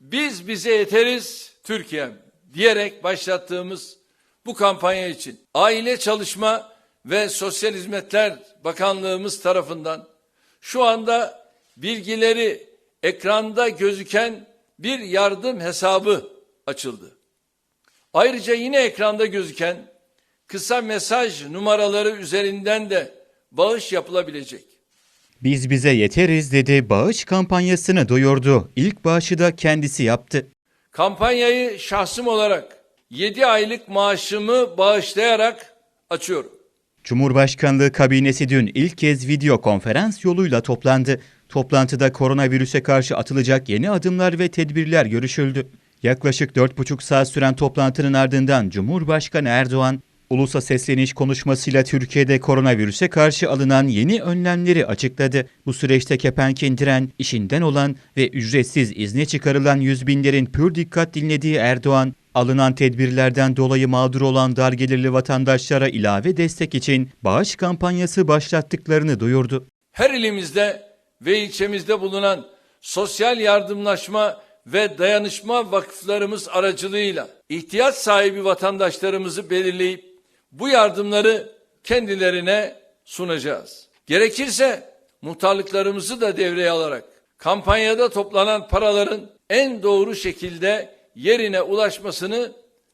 Biz bize yeteriz Türkiye diyerek başlattığımız bu kampanya için Aile Çalışma ve Sosyal Hizmetler Bakanlığımız tarafından şu anda bilgileri ekranda gözüken bir yardım hesabı açıldı. Ayrıca yine ekranda gözüken kısa mesaj numaraları üzerinden de bağış yapılabilecek. Biz bize yeteriz dedi bağış kampanyasını duyurdu. İlk bağışı da kendisi yaptı. Kampanyayı şahsım olarak 7 aylık maaşımı bağışlayarak açıyorum. Cumhurbaşkanlığı kabinesi dün ilk kez video konferans yoluyla toplandı. Toplantıda koronavirüse karşı atılacak yeni adımlar ve tedbirler görüşüldü. Yaklaşık 4,5 saat süren toplantının ardından Cumhurbaşkanı Erdoğan, ulusa sesleniş konuşmasıyla Türkiye'de koronavirüse karşı alınan yeni önlemleri açıkladı. Bu süreçte kepenk indiren, işinden olan ve ücretsiz izne çıkarılan yüz binlerin pür dikkat dinlediği Erdoğan, alınan tedbirlerden dolayı mağdur olan dar gelirli vatandaşlara ilave destek için bağış kampanyası başlattıklarını duyurdu. Her ilimizde ve ilçemizde bulunan sosyal yardımlaşma ve dayanışma vakıflarımız aracılığıyla ihtiyaç sahibi vatandaşlarımızı belirleyip bu yardımları kendilerine sunacağız. Gerekirse muhtarlıklarımızı da devreye alarak kampanyada toplanan paraların en doğru şekilde yerine ulaşmasını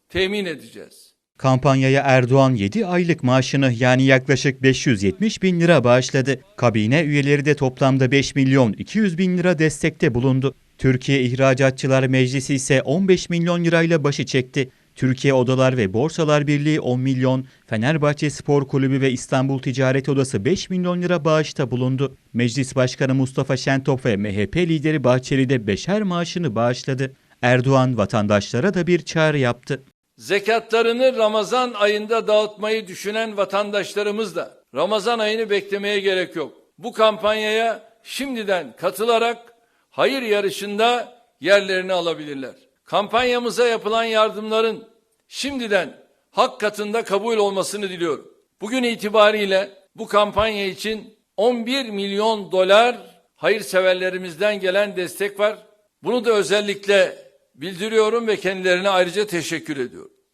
temin edeceğiz. Kampanyaya Erdoğan 7 aylık maaşını yani yaklaşık 570 bin lira bağışladı. Kabine üyeleri de toplamda 5 milyon 200 bin lira destekte bulundu. Türkiye İhracatçılar Meclisi ise 15 milyon lirayla başı çekti. Türkiye Odalar ve Borsalar Birliği 10 milyon, Fenerbahçe Spor Kulübü ve İstanbul Ticaret Odası 5 milyon lira bağışta bulundu. Meclis Başkanı Mustafa Şentop ve MHP lideri Bahçeli de beşer maaşını bağışladı. Erdoğan vatandaşlara da bir çağrı yaptı. Zekatlarını Ramazan ayında dağıtmayı düşünen vatandaşlarımız da Ramazan ayını beklemeye gerek yok. Bu kampanyaya şimdiden katılarak hayır yarışında yerlerini alabilirler. Kampanyamıza yapılan yardımların şimdiden hak katında kabul olmasını diliyorum. Bugün itibariyle bu kampanya için 11 milyon dolar hayırseverlerimizden gelen destek var. Bunu da özellikle bildiriyorum ve kendilerine ayrıca teşekkür ediyorum.